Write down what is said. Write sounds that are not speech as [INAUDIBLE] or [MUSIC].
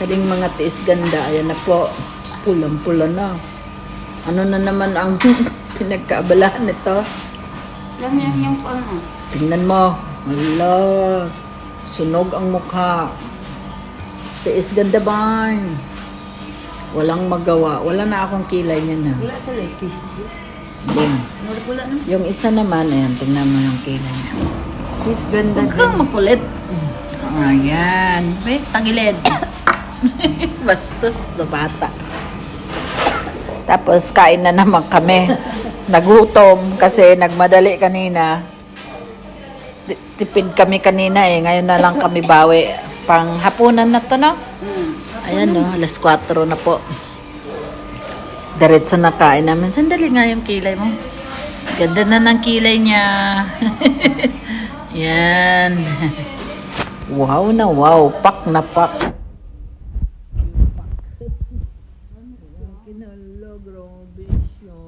Kaling mga tiis ganda, ayan na po. Pulang-pula na. Ano na naman ang [LAUGHS] pinagkaabalahan nito? Lang yan yung ano. Tingnan mo. Hala. Sunog ang mukha. Tiis ganda ba? Walang magawa. Wala na akong kilay niya na. Wala sa leki. Boom. Yung isa naman, ayan, tingnan mo yung kilay niya. Yes, ganda. Huwag kang makulit. Ayan. Wait, tagilid. [LAUGHS] Bastos na bata. Tapos kain na naman kami. Nagutom kasi nagmadali kanina. Ti- Tipid kami kanina eh. Ngayon na lang kami bawi. Pang hapunan na to, no? Hmm. Ayan, no? Alas 4 na po. Diretso na kain namin. Sandali nga yung kilay mo. Ganda na ng kilay niya. [LAUGHS] Yan. Wow na wow. Pak na pak. Grabe siya.